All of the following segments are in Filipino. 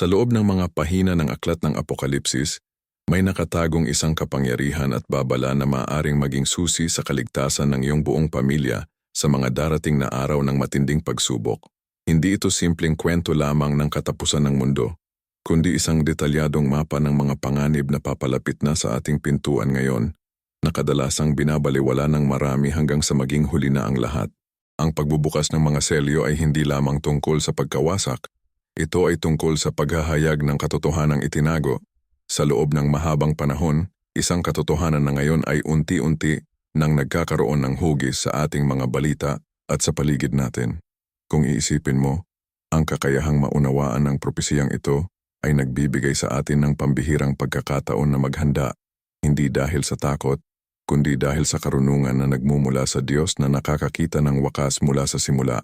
Sa loob ng mga pahina ng aklat ng Apokalipsis, may nakatagong isang kapangyarihan at babala na maaaring maging susi sa kaligtasan ng iyong buong pamilya sa mga darating na araw ng matinding pagsubok. Hindi ito simpleng kwento lamang ng katapusan ng mundo, kundi isang detalyadong mapa ng mga panganib na papalapit na sa ating pintuan ngayon, na kadalasang binabaliwala ng marami hanggang sa maging huli na ang lahat. Ang pagbubukas ng mga selyo ay hindi lamang tungkol sa pagkawasak, ito ay tungkol sa paghahayag ng katotohanang itinago. Sa loob ng mahabang panahon, isang katotohanan na ngayon ay unti-unti nang nagkakaroon ng hugis sa ating mga balita at sa paligid natin. Kung iisipin mo, ang kakayahang maunawaan ng propesiyang ito ay nagbibigay sa atin ng pambihirang pagkakataon na maghanda, hindi dahil sa takot, kundi dahil sa karunungan na nagmumula sa Diyos na nakakakita ng wakas mula sa simula.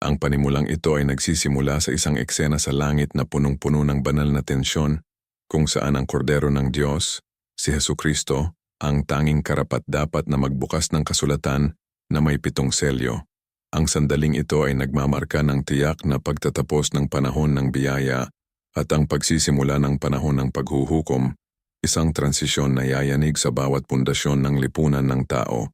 Ang panimulang ito ay nagsisimula sa isang eksena sa langit na punong-puno ng banal na tensyon kung saan ang kordero ng Diyos, si Heso Kristo, ang tanging karapat-dapat na magbukas ng kasulatan na may pitong selyo. Ang sandaling ito ay nagmamarka ng tiyak na pagtatapos ng panahon ng biyaya at ang pagsisimula ng panahon ng paghuhukom, isang transisyon na yayanig sa bawat pundasyon ng lipunan ng tao.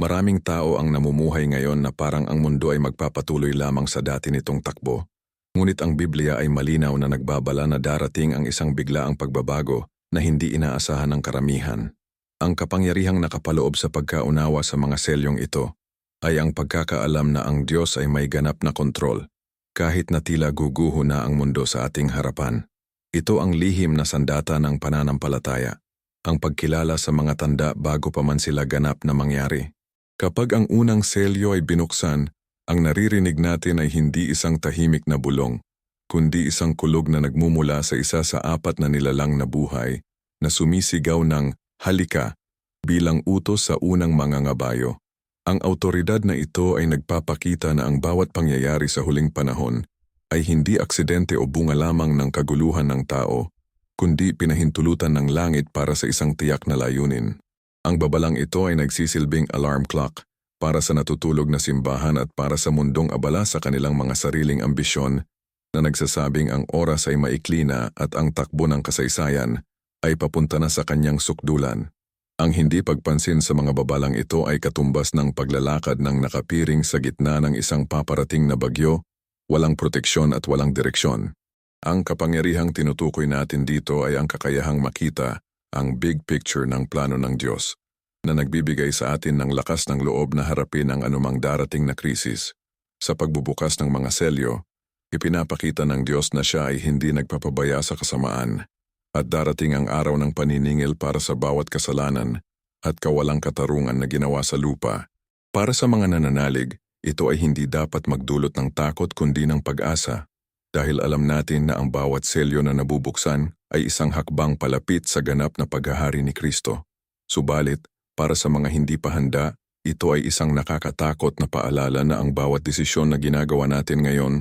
Maraming tao ang namumuhay ngayon na parang ang mundo ay magpapatuloy lamang sa dati nitong takbo. Ngunit ang Biblia ay malinaw na nagbabala na darating ang isang biglaang pagbabago na hindi inaasahan ng karamihan. Ang kapangyarihang nakapaloob sa pagkaunawa sa mga selyong ito ay ang pagkakaalam na ang Diyos ay may ganap na kontrol, kahit na tila guguho na ang mundo sa ating harapan. Ito ang lihim na sandata ng pananampalataya, ang pagkilala sa mga tanda bago pa man sila ganap na mangyari. Kapag ang unang selyo ay binuksan, ang naririnig natin ay hindi isang tahimik na bulong, kundi isang kulog na nagmumula sa isa sa apat na nilalang na buhay na sumisigaw ng halika bilang utos sa unang mga ngabayo. Ang autoridad na ito ay nagpapakita na ang bawat pangyayari sa huling panahon ay hindi aksidente o bunga lamang ng kaguluhan ng tao, kundi pinahintulutan ng langit para sa isang tiyak na layunin. Ang babalang ito ay nagsisilbing alarm clock para sa natutulog na simbahan at para sa mundong abala sa kanilang mga sariling ambisyon na nagsasabing ang oras ay maikli na at ang takbo ng kasaysayan ay papunta na sa kanyang sukdulan. Ang hindi pagpansin sa mga babalang ito ay katumbas ng paglalakad ng nakapiring sa gitna ng isang paparating na bagyo, walang proteksyon at walang direksyon. Ang kapangyarihang tinutukoy natin dito ay ang kakayahang makita ang big picture ng plano ng Diyos, na nagbibigay sa atin ng lakas ng loob na harapin ang anumang darating na krisis. Sa pagbubukas ng mga selyo, ipinapakita ng Diyos na siya ay hindi nagpapabaya sa kasamaan, at darating ang araw ng paniningil para sa bawat kasalanan at kawalang katarungan na ginawa sa lupa. Para sa mga nananalig, ito ay hindi dapat magdulot ng takot kundi ng pag-asa dahil alam natin na ang bawat selyo na nabubuksan ay isang hakbang palapit sa ganap na paghahari ni Kristo. Subalit, para sa mga hindi pa handa, ito ay isang nakakatakot na paalala na ang bawat desisyon na ginagawa natin ngayon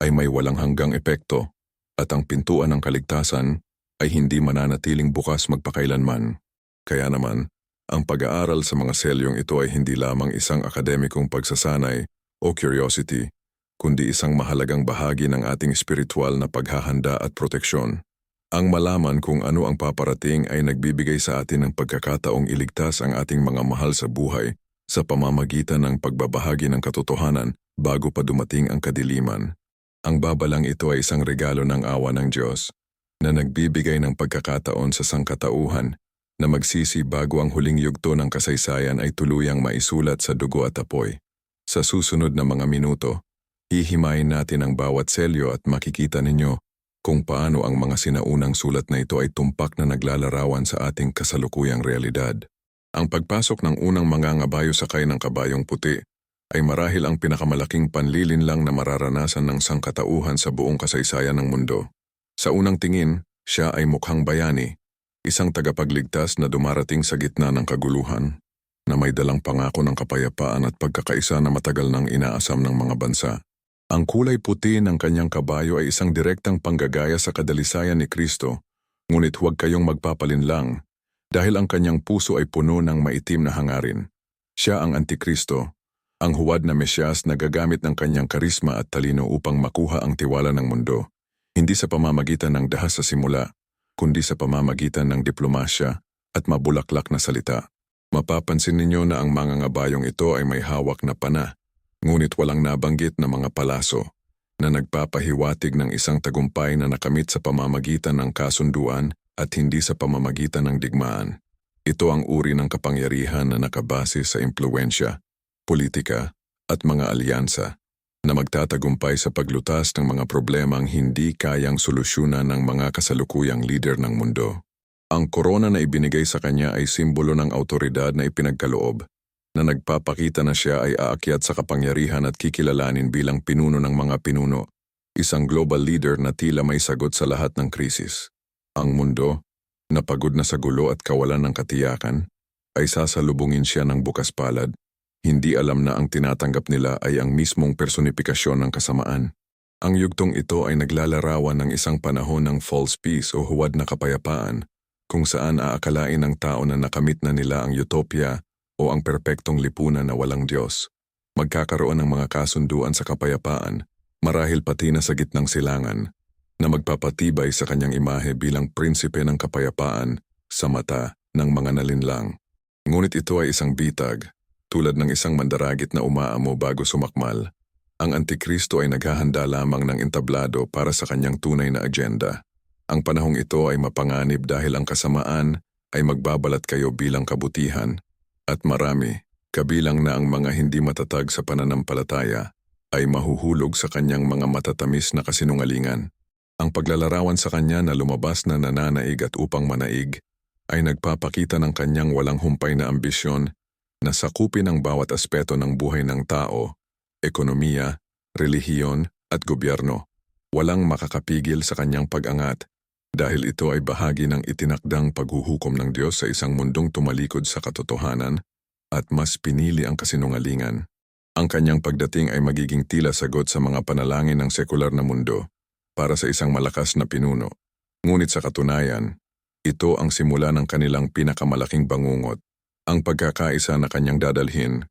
ay may walang hanggang epekto at ang pintuan ng kaligtasan ay hindi mananatiling bukas magpakailanman. Kaya naman, ang pag-aaral sa mga selyong ito ay hindi lamang isang akademikong pagsasanay o curiosity, kundi isang mahalagang bahagi ng ating espiritual na paghahanda at proteksyon. Ang malaman kung ano ang paparating ay nagbibigay sa atin ng pagkakataong iligtas ang ating mga mahal sa buhay sa pamamagitan ng pagbabahagi ng katotohanan bago pa dumating ang kadiliman. Ang babalang ito ay isang regalo ng awa ng Diyos na nagbibigay ng pagkakataon sa sangkatauhan na magsisi bago ang huling yugto ng kasaysayan ay tuluyang maisulat sa dugo at apoy. Sa susunod na mga minuto, Hihimayin natin ang bawat selyo at makikita ninyo kung paano ang mga sinaunang sulat na ito ay tumpak na naglalarawan sa ating kasalukuyang realidad. Ang pagpasok ng unang mga ngabayo sakay ng kabayong puti ay marahil ang pinakamalaking panlilin lang na mararanasan ng sangkatauhan sa buong kasaysayan ng mundo. Sa unang tingin, siya ay mukhang bayani, isang tagapagligtas na dumarating sa gitna ng kaguluhan, na may dalang pangako ng kapayapaan at pagkakaisa na matagal nang inaasam ng mga bansa. Ang kulay puti ng kanyang kabayo ay isang direktang panggagaya sa kadalisayan ni Kristo, ngunit huwag kayong magpapalinlang dahil ang kanyang puso ay puno ng maitim na hangarin. Siya ang Antikristo, ang huwad na Mesyas na gagamit ng kanyang karisma at talino upang makuha ang tiwala ng mundo. Hindi sa pamamagitan ng dahas sa simula, kundi sa pamamagitan ng diplomasya at mabulaklak na salita. Mapapansin ninyo na ang mga ngabayong ito ay may hawak na pana, ngunit walang nabanggit na mga palaso na nagpapahiwatig ng isang tagumpay na nakamit sa pamamagitan ng kasunduan at hindi sa pamamagitan ng digmaan. Ito ang uri ng kapangyarihan na nakabase sa impluensya, politika, at mga alyansa na magtatagumpay sa paglutas ng mga problemang hindi kayang solusyonan ng mga kasalukuyang lider ng mundo. Ang korona na ibinigay sa kanya ay simbolo ng autoridad na ipinagkaloob na nagpapakita na siya ay aakyat sa kapangyarihan at kikilalanin bilang pinuno ng mga pinuno, isang global leader na tila may sagot sa lahat ng krisis. Ang mundo, na pagod na sa gulo at kawalan ng katiyakan, ay sasalubungin siya ng bukas palad. Hindi alam na ang tinatanggap nila ay ang mismong personifikasyon ng kasamaan. Ang yugtong ito ay naglalarawan ng isang panahon ng false peace o huwad na kapayapaan, kung saan aakalain ng tao na nakamit na nila ang utopia o ang perpektong lipunan na walang Diyos. Magkakaroon ng mga kasunduan sa kapayapaan, marahil pati na sa gitnang silangan, na magpapatibay sa kanyang imahe bilang prinsipe ng kapayapaan sa mata ng mga nalinlang. Ngunit ito ay isang bitag, tulad ng isang mandaragit na umaamo bago sumakmal. Ang Antikristo ay naghahanda lamang ng entablado para sa kanyang tunay na agenda. Ang panahong ito ay mapanganib dahil ang kasamaan ay magbabalat kayo bilang kabutihan at marami, kabilang na ang mga hindi matatag sa pananampalataya, ay mahuhulog sa kanyang mga matatamis na kasinungalingan. Ang paglalarawan sa kanya na lumabas na nananaig at upang manaig ay nagpapakita ng kanyang walang humpay na ambisyon na sakupin ang bawat aspeto ng buhay ng tao, ekonomiya, relihiyon at gobyerno. Walang makakapigil sa kanyang pag-angat dahil ito ay bahagi ng itinakdang paghuhukom ng Diyos sa isang mundong tumalikod sa katotohanan at mas pinili ang kasinungalingan. Ang kanyang pagdating ay magiging tila sagot sa mga panalangin ng sekular na mundo para sa isang malakas na pinuno. Ngunit sa katunayan, ito ang simula ng kanilang pinakamalaking bangungot. Ang pagkakaisa na kanyang dadalhin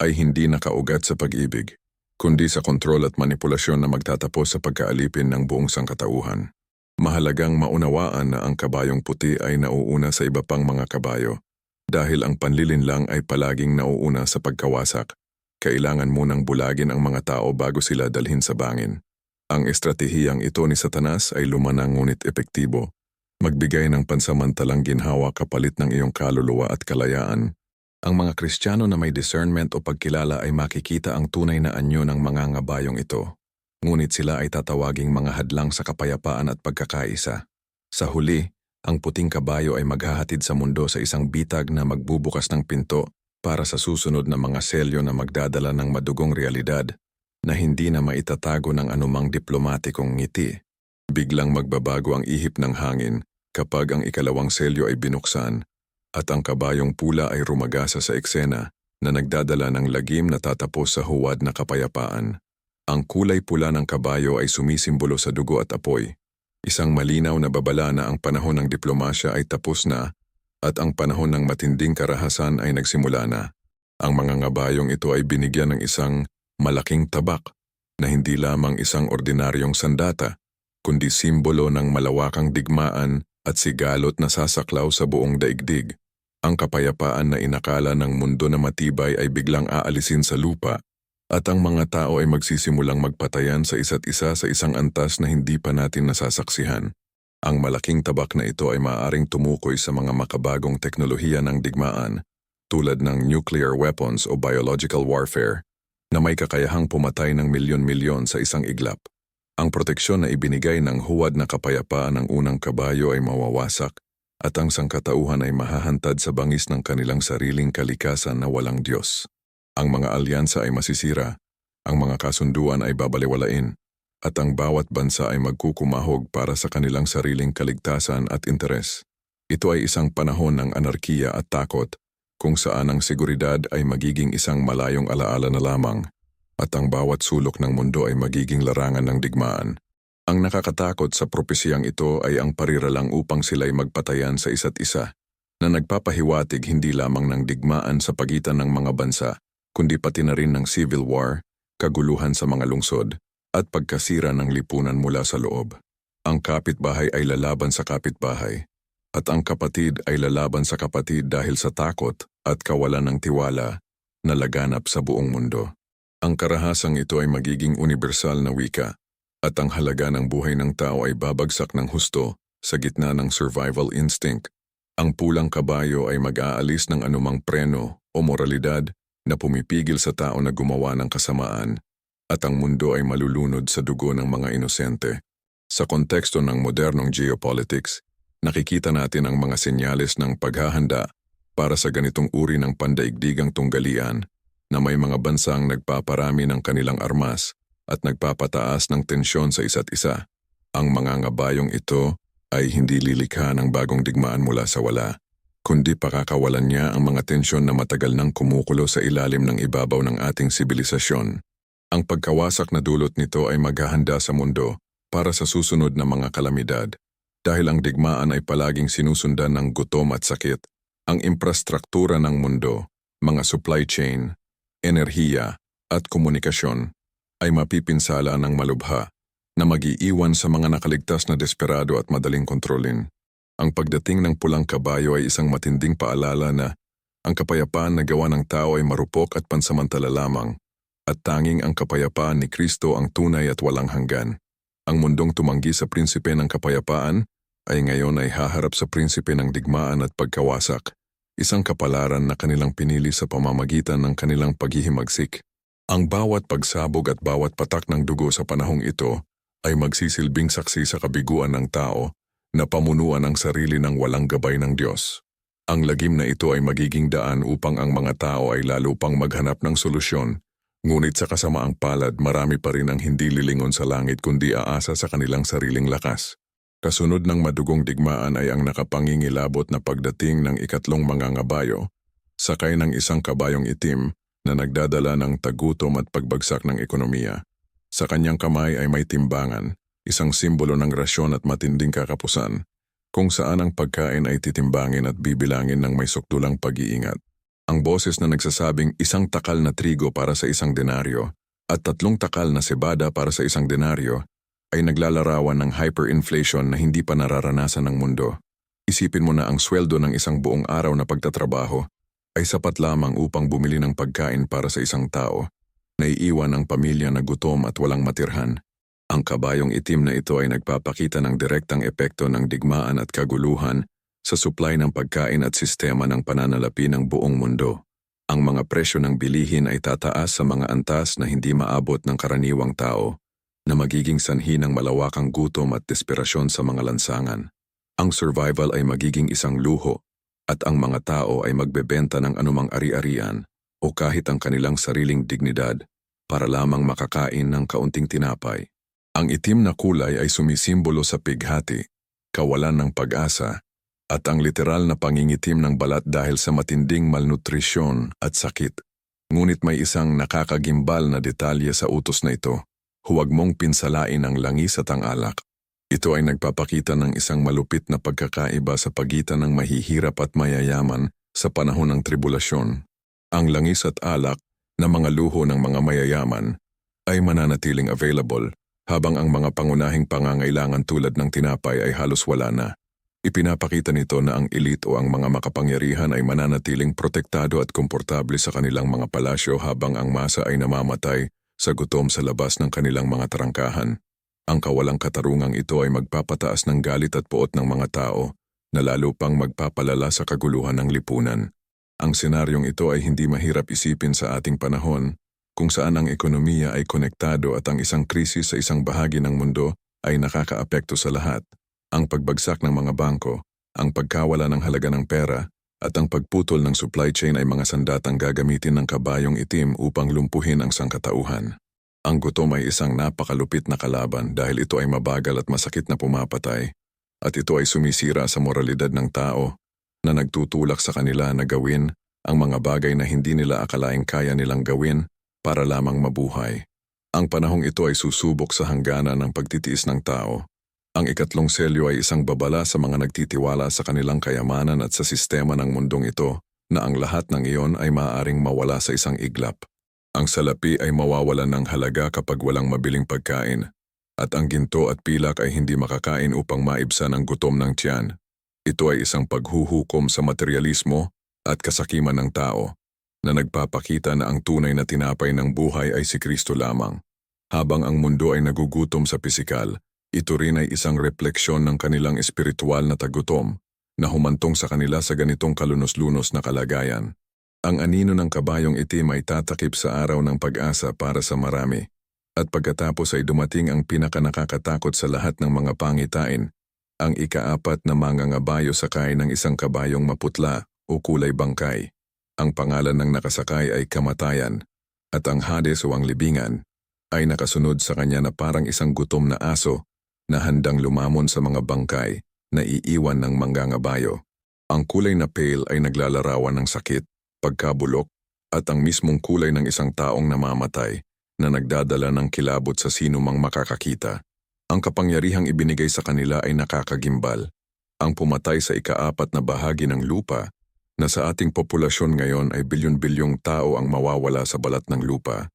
ay hindi nakaugat sa pag-ibig, kundi sa kontrol at manipulasyon na magtatapos sa pagkaalipin ng buong sangkatauhan. Mahalagang maunawaan na ang kabayong puti ay nauuna sa iba pang mga kabayo. Dahil ang panlilinlang ay palaging nauuna sa pagkawasak, kailangan munang bulagin ang mga tao bago sila dalhin sa bangin. Ang estratehiyang ito ni Satanas ay lumanang ngunit epektibo magbigay ng pansamantalang ginhawa kapalit ng iyong kaluluwa at kalayaan. Ang mga Kristiyano na may discernment o pagkilala ay makikita ang tunay na anyo ng mga ngabayong ito. Ngunit sila ay tatawaging mga hadlang sa kapayapaan at pagkakaisa. Sa huli, ang puting kabayo ay maghahatid sa mundo sa isang bitag na magbubukas ng pinto para sa susunod na mga selyo na magdadala ng madugong realidad na hindi na maitatago ng anumang diplomatikong ngiti. Biglang magbabago ang ihip ng hangin kapag ang ikalawang selyo ay binuksan at ang kabayong pula ay rumagasa sa eksena na nagdadala ng lagim na tatapos sa huwad na kapayapaan. Ang kulay pula ng kabayo ay sumisimbolo sa dugo at apoy, isang malinaw na babala na ang panahon ng diplomasya ay tapos na at ang panahon ng matinding karahasan ay nagsimula na. Ang mga ngabayong ito ay binigyan ng isang malaking tabak na hindi lamang isang ordinaryong sandata, kundi simbolo ng malawakang digmaan at sigalot na sasaklaw sa buong daigdig. Ang kapayapaan na inakala ng mundo na matibay ay biglang aalisin sa lupa at ang mga tao ay magsisimulang magpatayan sa isa't isa sa isang antas na hindi pa natin nasasaksihan. Ang malaking tabak na ito ay maaaring tumukoy sa mga makabagong teknolohiya ng digmaan tulad ng nuclear weapons o biological warfare na may kakayahang pumatay ng milyon-milyon sa isang iglap. Ang proteksyon na ibinigay ng huwad na kapayapaan ng unang kabayo ay mawawasak at ang sangkatauhan ay mahahantad sa bangis ng kanilang sariling kalikasan na walang Diyos. Ang mga alyansa ay masisira, ang mga kasunduan ay babaliwalain, at ang bawat bansa ay magkukumahog para sa kanilang sariling kaligtasan at interes. Ito ay isang panahon ng anarkiya at takot, kung saan ang seguridad ay magiging isang malayong alaala na lamang at ang bawat sulok ng mundo ay magiging larangan ng digmaan. Ang nakakatakot sa propesiyang ito ay ang pariralang upang sila'y magpatayan sa isa't isa, na nagpapahiwatig hindi lamang ng digmaan sa pagitan ng mga bansa, kundi pati na rin ng civil war, kaguluhan sa mga lungsod, at pagkasira ng lipunan mula sa loob. Ang kapitbahay ay lalaban sa kapitbahay. At ang kapatid ay lalaban sa kapatid dahil sa takot at kawalan ng tiwala na laganap sa buong mundo. Ang karahasang ito ay magiging universal na wika at ang halaga ng buhay ng tao ay babagsak ng husto sa gitna ng survival instinct. Ang pulang kabayo ay mag-aalis ng anumang preno o moralidad na pumipigil sa tao na gumawa ng kasamaan at ang mundo ay malulunod sa dugo ng mga inosente. Sa konteksto ng modernong geopolitics, nakikita natin ang mga senyales ng paghahanda para sa ganitong uri ng pandaigdigang tunggalian na may mga bansang nagpaparami ng kanilang armas at nagpapataas ng tensyon sa isa't isa. Ang mga ngabayong ito ay hindi lilikha ng bagong digmaan mula sa wala, kundi pakakawalan niya ang mga tensyon na matagal nang kumukulo sa ilalim ng ibabaw ng ating sibilisasyon. Ang pagkawasak na dulot nito ay maghahanda sa mundo para sa susunod na mga kalamidad. Dahil ang digmaan ay palaging sinusundan ng gutom at sakit, ang infrastruktura ng mundo, mga supply chain, enerhiya at komunikasyon ay mapipinsala ng malubha na magiiwan sa mga nakaligtas na desperado at madaling kontrolin. Ang pagdating ng pulang kabayo ay isang matinding paalala na ang kapayapaan na gawa ng tao ay marupok at pansamantala lamang at tanging ang kapayapaan ni Kristo ang tunay at walang hanggan. Ang mundong tumanggi sa prinsipe ng kapayapaan ay ngayon ay haharap sa prinsipe ng digmaan at pagkawasak, isang kapalaran na kanilang pinili sa pamamagitan ng kanilang paghihimagsik. Ang bawat pagsabog at bawat patak ng dugo sa panahong ito ay magsisilbing saksi sa kabiguan ng tao na pamunuan ang sarili ng walang gabay ng Diyos. Ang lagim na ito ay magiging daan upang ang mga tao ay lalo pang maghanap ng solusyon, ngunit sa kasamaang palad marami pa rin ang hindi lilingon sa langit kundi aasa sa kanilang sariling lakas. Kasunod ng madugong digmaan ay ang nakapangingilabot na pagdating ng ikatlong mga ngabayo, sakay ng isang kabayong itim na nagdadala ng tagutom at pagbagsak ng ekonomiya. Sa kanyang kamay ay may timbangan, isang simbolo ng rasyon at matinding kakapusan, kung saan ang pagkain ay titimbangin at bibilangin ng may sukdulang pag-iingat. Ang boses na nagsasabing isang takal na trigo para sa isang denaryo at tatlong takal na sebada para sa isang denaryo ay naglalarawan ng hyperinflation na hindi pa nararanasan ng mundo. Isipin mo na ang sweldo ng isang buong araw na pagtatrabaho ay sapat lamang upang bumili ng pagkain para sa isang tao. Naiiwan ang pamilya na gutom at walang matirhan. Ang kabayong itim na ito ay nagpapakita ng direktang epekto ng digmaan at kaguluhan sa supply ng pagkain at sistema ng pananalapi ng buong mundo. Ang mga presyo ng bilihin ay tataas sa mga antas na hindi maabot ng karaniwang tao na magiging sanhi ng malawakang gutom at desperasyon sa mga lansangan. Ang survival ay magiging isang luho at ang mga tao ay magbebenta ng anumang ari-arian o kahit ang kanilang sariling dignidad para lamang makakain ng kaunting tinapay. Ang itim na kulay ay sumisimbolo sa pighati, kawalan ng pag-asa, at ang literal na pangingitim ng balat dahil sa matinding malnutrisyon at sakit. Ngunit may isang nakakagimbal na detalye sa utos na ito. Huwag mong pinsalain ang langis at ang alak. Ito ay nagpapakita ng isang malupit na pagkakaiba sa pagitan ng mahihirap at mayayaman sa panahon ng tribulasyon. Ang langis at alak na mga luho ng mga mayayaman ay mananatiling available habang ang mga pangunahing pangangailangan tulad ng tinapay ay halos wala na. Ipinapakita nito na ang elite o ang mga makapangyarihan ay mananatiling protektado at komportable sa kanilang mga palasyo habang ang masa ay namamatay sa gutom sa labas ng kanilang mga tarangkahan. Ang kawalang katarungang ito ay magpapataas ng galit at poot ng mga tao na lalo pang magpapalala sa kaguluhan ng lipunan. Ang senaryong ito ay hindi mahirap isipin sa ating panahon kung saan ang ekonomiya ay konektado at ang isang krisis sa isang bahagi ng mundo ay nakakaapekto sa lahat. Ang pagbagsak ng mga bangko, ang pagkawala ng halaga ng pera, at ang pagputol ng supply chain ay mga sandatang gagamitin ng kabayong itim upang lumpuhin ang sangkatauhan. Ang gutom ay isang napakalupit na kalaban dahil ito ay mabagal at masakit na pumapatay, at ito ay sumisira sa moralidad ng tao na nagtutulak sa kanila na gawin ang mga bagay na hindi nila akalaing kaya nilang gawin para lamang mabuhay. Ang panahong ito ay susubok sa hangganan ng pagtitiis ng tao. Ang ikatlong selyo ay isang babala sa mga nagtitiwala sa kanilang kayamanan at sa sistema ng mundong ito na ang lahat ng iyon ay maaaring mawala sa isang iglap. Ang salapi ay mawawalan ng halaga kapag walang mabiling pagkain At ang ginto at pilak ay hindi makakain upang maibsan ang gutom ng tiyan. Ito ay isang paghuhukom sa materialismo at kasakiman ng tao na nagpapakita na ang tunay na tinapay ng buhay ay si Kristo lamang. Habang ang mundo ay nagugutom sa pisikal, ito rin ay isang refleksyon ng kanilang espiritual na tagutom na humantong sa kanila sa ganitong kalunos-lunos na kalagayan. Ang anino ng kabayong itim ay tatakip sa araw ng pag-asa para sa marami. At pagkatapos ay dumating ang pinakanakakatakot sa lahat ng mga pangitain, ang ikaapat na mangangabayo sakay ng isang kabayong maputla o kulay bangkay. Ang pangalan ng nakasakay ay kamatayan, at ang Hades o ang libingan ay nakasunod sa kanya na parang isang gutom na aso na handang lumamon sa mga bangkay na iiwan ng manggangabayo. Ang kulay na pale ay naglalarawan ng sakit, pagkabulok, at ang mismong kulay ng isang taong namamatay na nagdadala ng kilabot sa sino mang makakakita. Ang kapangyarihang ibinigay sa kanila ay nakakagimbal. Ang pumatay sa ikaapat na bahagi ng lupa na sa ating populasyon ngayon ay bilyon-bilyong tao ang mawawala sa balat ng lupa.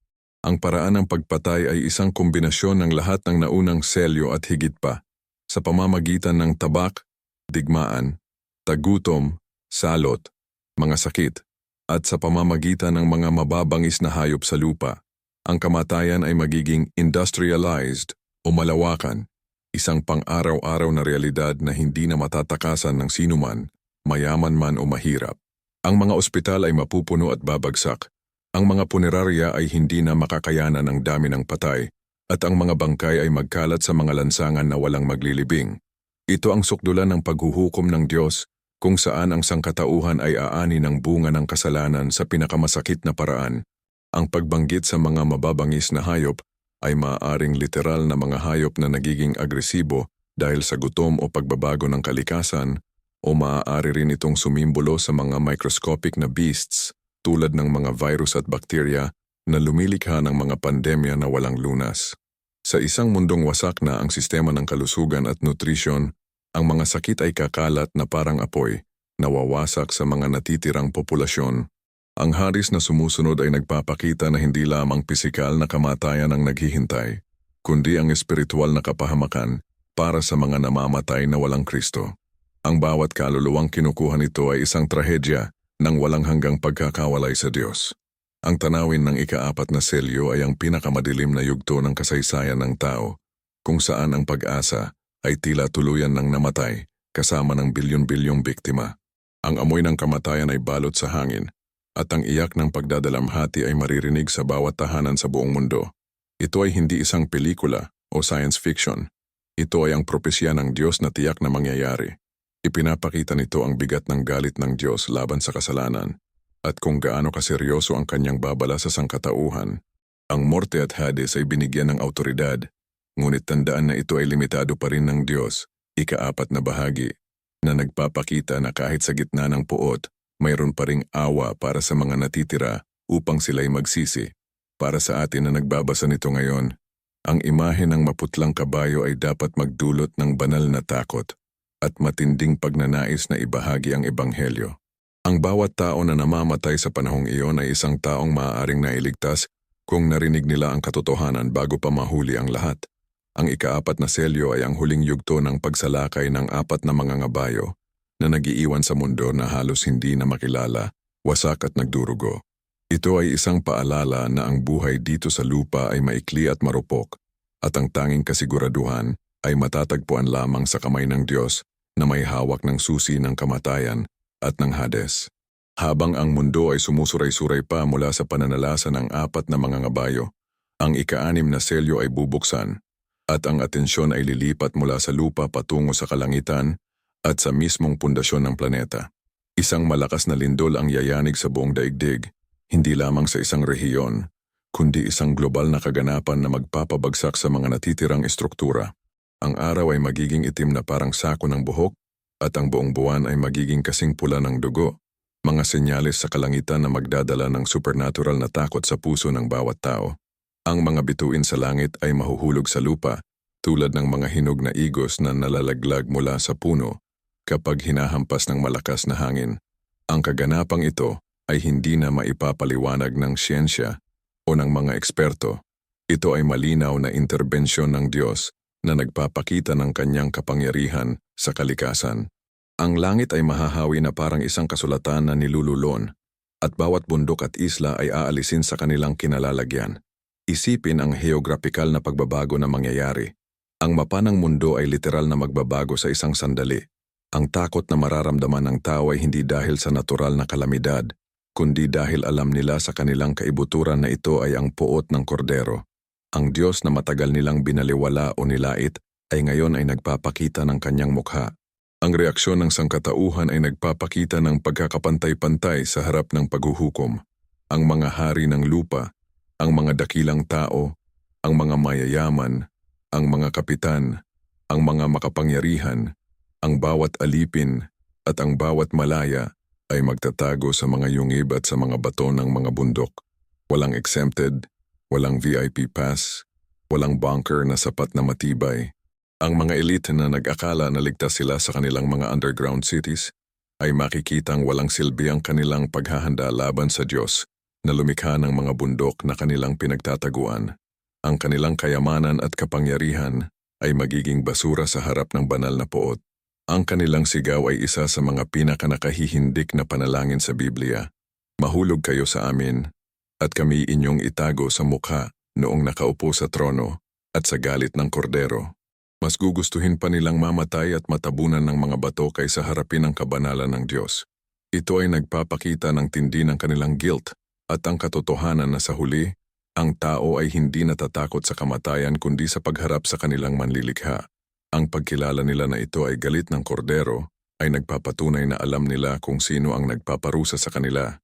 Ang paraan ng pagpatay ay isang kombinasyon ng lahat ng naunang selyo at higit pa sa pamamagitan ng tabak, digmaan, tagutom, salot, mga sakit, at sa pamamagitan ng mga mababangis na hayop sa lupa. Ang kamatayan ay magiging industrialized o malawakan, isang pang-araw-araw na realidad na hindi na matatakasan ng sinuman, mayaman man o mahirap. Ang mga ospital ay mapupuno at babagsak. Ang mga punerarya ay hindi na makakayanan ng dami ng patay at ang mga bangkay ay magkalat sa mga lansangan na walang maglilibing. Ito ang sukdulan ng paghuhukom ng Diyos kung saan ang sangkatauhan ay aani ng bunga ng kasalanan sa pinakamasakit na paraan. Ang pagbanggit sa mga mababangis na hayop ay maaaring literal na mga hayop na nagiging agresibo dahil sa gutom o pagbabago ng kalikasan o maaari rin itong sumimbolo sa mga microscopic na beasts tulad ng mga virus at bakterya na lumilikha ng mga pandemya na walang lunas. Sa isang mundong wasak na ang sistema ng kalusugan at nutrisyon, ang mga sakit ay kakalat na parang apoy, nawawasak sa mga natitirang populasyon. Ang haris na sumusunod ay nagpapakita na hindi lamang pisikal na kamatayan ang naghihintay, kundi ang espiritual na kapahamakan para sa mga namamatay na walang Kristo. Ang bawat kaluluwang kinukuha nito ay isang trahedya ng walang hanggang pagkakawalay sa Diyos. Ang tanawin ng ikaapat na selyo ay ang pinakamadilim na yugto ng kasaysayan ng tao, kung saan ang pag-asa ay tila tuluyan ng namatay kasama ng bilyon-bilyong biktima. Ang amoy ng kamatayan ay balot sa hangin, at ang iyak ng pagdadalamhati ay maririnig sa bawat tahanan sa buong mundo. Ito ay hindi isang pelikula o science fiction. Ito ay ang propesya ng Diyos na tiyak na mangyayari. Ipinapakita nito ang bigat ng galit ng Diyos laban sa kasalanan at kung gaano kaseryoso ang kanyang babala sa sangkatauhan. Ang morte at Hades ay binigyan ng autoridad, ngunit tandaan na ito ay limitado pa rin ng Diyos, ikaapat na bahagi, na nagpapakita na kahit sa gitna ng puot, mayroon pa ring awa para sa mga natitira upang sila'y magsisi. Para sa atin na nagbabasa nito ngayon, ang imahe ng maputlang kabayo ay dapat magdulot ng banal na takot at matinding pagnanais na ibahagi ang ebanghelyo. Ang bawat tao na namamatay sa panahong iyon ay isang taong maaaring nailigtas kung narinig nila ang katotohanan bago pa mahuli ang lahat. Ang ikaapat na selyo ay ang huling yugto ng pagsalakay ng apat na mga ngabayo na nagiiwan sa mundo na halos hindi na makilala, wasak at nagdurugo. Ito ay isang paalala na ang buhay dito sa lupa ay maikli at marupok at ang tanging kasiguraduhan ay matatagpuan lamang sa kamay ng Diyos na may hawak ng susi ng kamatayan at ng Hades. Habang ang mundo ay sumusuray-suray pa mula sa pananalasa ng apat na mga ngabayo, ang ikaanim na selyo ay bubuksan at ang atensyon ay lilipat mula sa lupa patungo sa kalangitan at sa mismong pundasyon ng planeta. Isang malakas na lindol ang yayanig sa buong daigdig, hindi lamang sa isang rehiyon, kundi isang global na kaganapan na magpapabagsak sa mga natitirang estruktura. Ang araw ay magiging itim na parang sako ng buhok at ang buong buwan ay magiging kasing pula ng dugo, mga senyales sa kalangitan na magdadala ng supernatural na takot sa puso ng bawat tao. Ang mga bituin sa langit ay mahuhulog sa lupa, tulad ng mga hinog na igos na nalalaglag mula sa puno kapag hinahampas ng malakas na hangin. Ang kaganapang ito ay hindi na maipapaliwanag ng siyensya o ng mga eksperto. Ito ay malinaw na interbensyon ng Diyos na nagpapakita ng kanyang kapangyarihan sa kalikasan. Ang langit ay mahahawi na parang isang kasulatan na nilululon at bawat bundok at isla ay aalisin sa kanilang kinalalagyan. Isipin ang geographical na pagbabago na mangyayari. Ang mapa ng mundo ay literal na magbabago sa isang sandali. Ang takot na mararamdaman ng tao ay hindi dahil sa natural na kalamidad, kundi dahil alam nila sa kanilang kaibuturan na ito ay ang puot ng kordero. Ang Diyos na matagal nilang binaliwala o nilait ay ngayon ay nagpapakita ng kanyang mukha. Ang reaksyon ng sangkatauhan ay nagpapakita ng pagkakapantay-pantay sa harap ng paghuhukom. Ang mga hari ng lupa, ang mga dakilang tao, ang mga mayayaman, ang mga kapitan, ang mga makapangyarihan, ang bawat alipin, at ang bawat malaya ay magtatago sa mga yungib at sa mga bato ng mga bundok. Walang exempted, walang VIP pass, walang bunker na sapat na matibay. Ang mga elite na nag-akala na ligtas sila sa kanilang mga underground cities ay makikitang walang silbi ang kanilang paghahanda laban sa Diyos na lumikha ng mga bundok na kanilang pinagtataguan. Ang kanilang kayamanan at kapangyarihan ay magiging basura sa harap ng banal na poot. Ang kanilang sigaw ay isa sa mga pinakanakahihindik na panalangin sa Biblia. Mahulog kayo sa amin, at kami inyong itago sa mukha noong nakaupo sa trono at sa galit ng kordero. Mas gugustuhin pa nilang mamatay at matabunan ng mga bato kaysa harapin ang kabanalan ng Diyos. Ito ay nagpapakita ng tindi ng kanilang guilt at ang katotohanan na sa huli, ang tao ay hindi natatakot sa kamatayan kundi sa pagharap sa kanilang manlilikha. Ang pagkilala nila na ito ay galit ng kordero ay nagpapatunay na alam nila kung sino ang nagpaparusa sa kanila.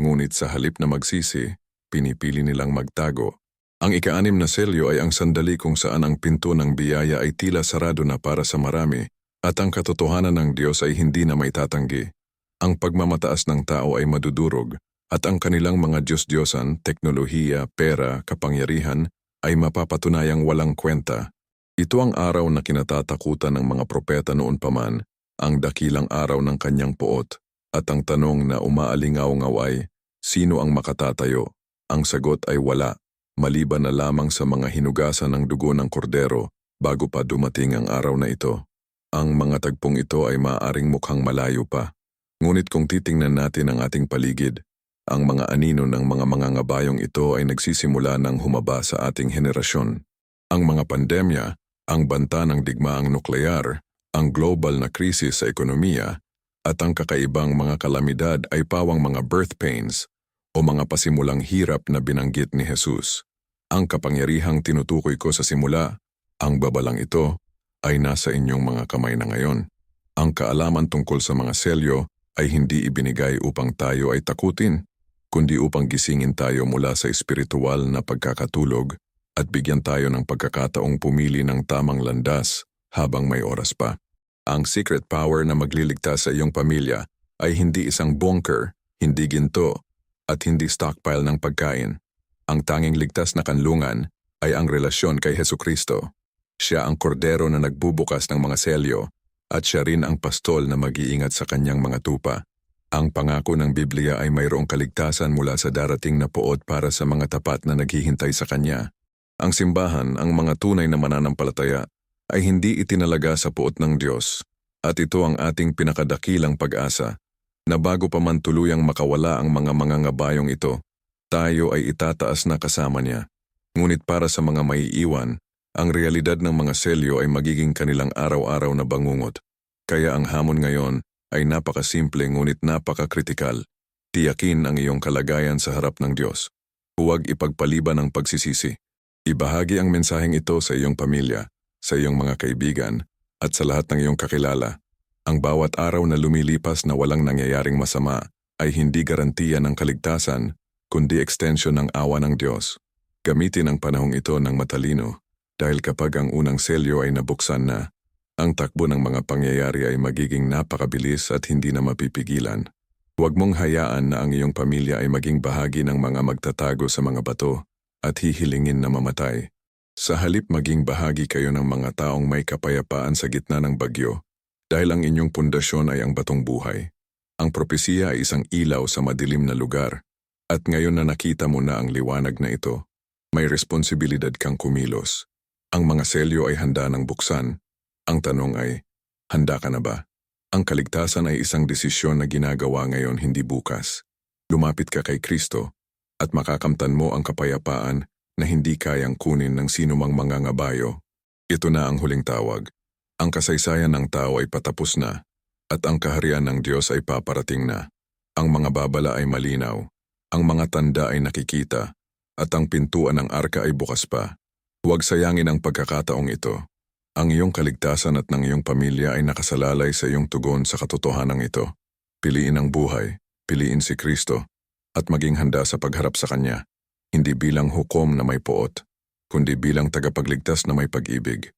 Ngunit sa halip na magsisi, pinipili nilang magtago ang ikaanim na selyo ay ang sandali kung saan ang pinto ng biyaya ay tila sarado na para sa marami at ang katotohanan ng Diyos ay hindi na maitatanggi. Ang pagmamataas ng tao ay madudurog at ang kanilang mga Diyos-Diyosan, teknolohiya, pera, kapangyarihan ay mapapatunayang walang kwenta. Ito ang araw na kinatatakutan ng mga propeta noon paman, ang dakilang araw ng kanyang poot, at ang tanong na umaalingaw-ngaw ay, sino ang makatatayo? Ang sagot ay wala maliban na lamang sa mga hinugasan ng dugo ng kordero bago pa dumating ang araw na ito. Ang mga tagpong ito ay maaaring mukhang malayo pa. Ngunit kung titingnan natin ang ating paligid, ang mga anino ng mga mangangabayong ito ay nagsisimula ng humaba sa ating henerasyon. Ang mga pandemya, ang banta ng digmaang nuklear, ang global na krisis sa ekonomiya, at ang kakaibang mga kalamidad ay pawang mga birth pains o mga pasimulang hirap na binanggit ni Jesus. Ang kapangyarihang tinutukoy ko sa simula, ang babalang ito, ay nasa inyong mga kamay na ngayon. Ang kaalaman tungkol sa mga selyo ay hindi ibinigay upang tayo ay takutin, kundi upang gisingin tayo mula sa espiritual na pagkakatulog at bigyan tayo ng pagkakataong pumili ng tamang landas habang may oras pa. Ang secret power na magliligtas sa iyong pamilya ay hindi isang bunker, hindi ginto, at hindi stockpile ng pagkain. Ang tanging ligtas na kanlungan ay ang relasyon kay Heso Kristo. Siya ang kordero na nagbubukas ng mga selyo at siya rin ang pastol na mag-iingat sa kanyang mga tupa. Ang pangako ng Biblia ay mayroong kaligtasan mula sa darating na poot para sa mga tapat na naghihintay sa kanya. Ang simbahan, ang mga tunay na mananampalataya, ay hindi itinalaga sa poot ng Diyos, at ito ang ating pinakadakilang pag-asa, na bago pa man tuluyang makawala ang mga mangangabayong ito, tayo ay itataas na kasama niya. Ngunit para sa mga maiiwan, ang realidad ng mga selyo ay magiging kanilang araw-araw na bangungot. Kaya ang hamon ngayon ay napakasimple ngunit napakakritikal. Tiyakin ang iyong kalagayan sa harap ng Diyos. Huwag ipagpaliban ang pagsisisi. Ibahagi ang mensaheng ito sa iyong pamilya, sa iyong mga kaibigan, at sa lahat ng iyong kakilala. Ang bawat araw na lumilipas na walang nangyayaring masama ay hindi garantiya ng kaligtasan kundi extension ng awa ng Diyos. Gamitin ang panahong ito ng matalino dahil kapag ang unang selyo ay nabuksan na, ang takbo ng mga pangyayari ay magiging napakabilis at hindi na mapipigilan. Huwag mong hayaan na ang iyong pamilya ay maging bahagi ng mga magtatago sa mga bato at hihilingin na mamatay. Sa halip maging bahagi kayo ng mga taong may kapayapaan sa gitna ng bagyo dahil ang inyong pundasyon ay ang batong buhay. Ang propesiya ay isang ilaw sa madilim na lugar at ngayon na nakita mo na ang liwanag na ito, may responsibilidad kang kumilos. Ang mga selyo ay handa ng buksan. Ang tanong ay, handa ka na ba? Ang kaligtasan ay isang desisyon na ginagawa ngayon hindi bukas. Lumapit ka kay Kristo at makakamtan mo ang kapayapaan na hindi kayang kunin ng sinumang mangangabayo. Ito na ang huling tawag. Ang kasaysayan ng tao ay patapos na at ang kaharian ng Diyos ay paparating na. Ang mga babala ay malinaw, ang mga tanda ay nakikita, at ang pintuan ng arka ay bukas pa. Huwag sayangin ang pagkakataong ito. Ang iyong kaligtasan at ng iyong pamilya ay nakasalalay sa iyong tugon sa katotohanan ito. Piliin ang buhay, piliin si Kristo, at maging handa sa pagharap sa Kanya, hindi bilang hukom na may poot, kundi bilang tagapagligtas na may pag-ibig.